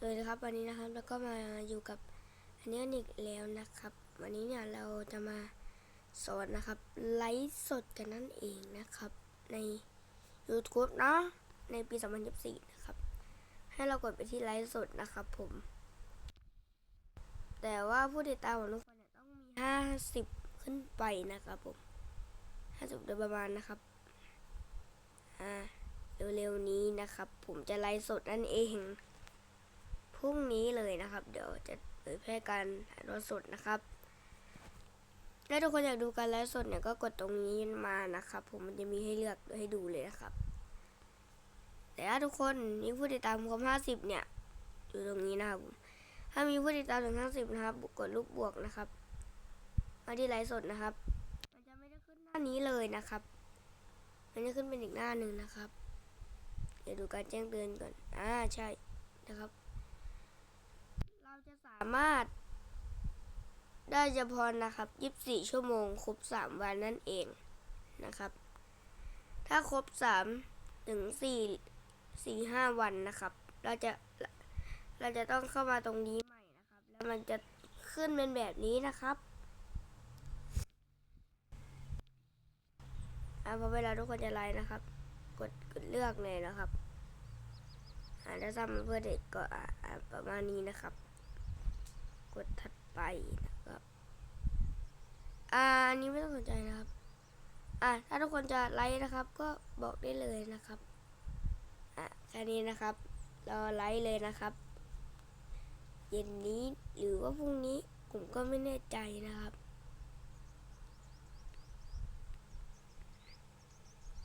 เลยนะครับวันนี้นะครับแล้วก็มาอยู่กับอันนี้อีกแล้วนะครับ วันนี้เนี่ยเราจะมาสอนนะครับไลฟ์สดกันนั่นเองนะครับ ใน YouTube เนาะในปี 2024 นะครับ ให้เรากดไปที่ไลฟ์สดนะครับผม แต่ว่าผู้ติดตามของทุกคนเนี่ยต้องมี 50 ขึ้นไปนะครับผม 50โดยประมาณนะครับอ่าเร็วๆนี้นะครับ ผมจะไลฟ์สดนั่นเอง พรุ่งนี้เลยนะครับ เดี๋ยวจะเผยแพร่การถ่ายทอดสดนะครับถ้าทุกคนอยากดูการไลฟ์สดเนี่ยก็กดตรงนี้มานะครับ ผมมันจะมีให้เลือกให้ดูเลยนะครับ แต่ถ้าทุกคนมีผู้ติดตามครบ50เนี่ยอยู่ตรงนี้นะครับผมถ้ามีผู้ติดตามถึง50นะครับกดลูกบวกนะครับมาที่ไลฟ์สดนะครับ มันจะไม่ได้ขึ้นหน้านี้เลยนะครับ มันจะขึ้นเป็นอีกหน้าหนึ่งนะครับ เดี๋ยวดูการแจ้งเตือนก่อน อ่าใช่นะครับามารถ ได้เฉพาะนะครับ24ชั่วโมง ครบ3วันนั่นเองนะครับ ถ้าครบ3ถึง4 4 5วันนะครับ เราจะเราจะต้องเข้ามาตรงนี้ใหม่นะครับ แล้วมันจะขึ้นเป็นแบบนี้นะครับอ่าพอเวลาทุกคนจะไลน์นะครับ กดกดเลือกเลยนะครับอ่าถ้าทำเพื่อเด็กก็อ่าประมาณนี้นะครับ ดถัดไปนะครับ อ่าอันนี้ไม่ต้องสนใจนะครับ อ่าถ้าทุกคนจะไลค์นะครับ ก็บอกได้เลยนะครับ อะแค่นี้นะครับ รอไลค์เลยนะครับ เย็นนี้หรือว่าพรุ่งนี้ผมก็ไม่แน่ใจนะครับ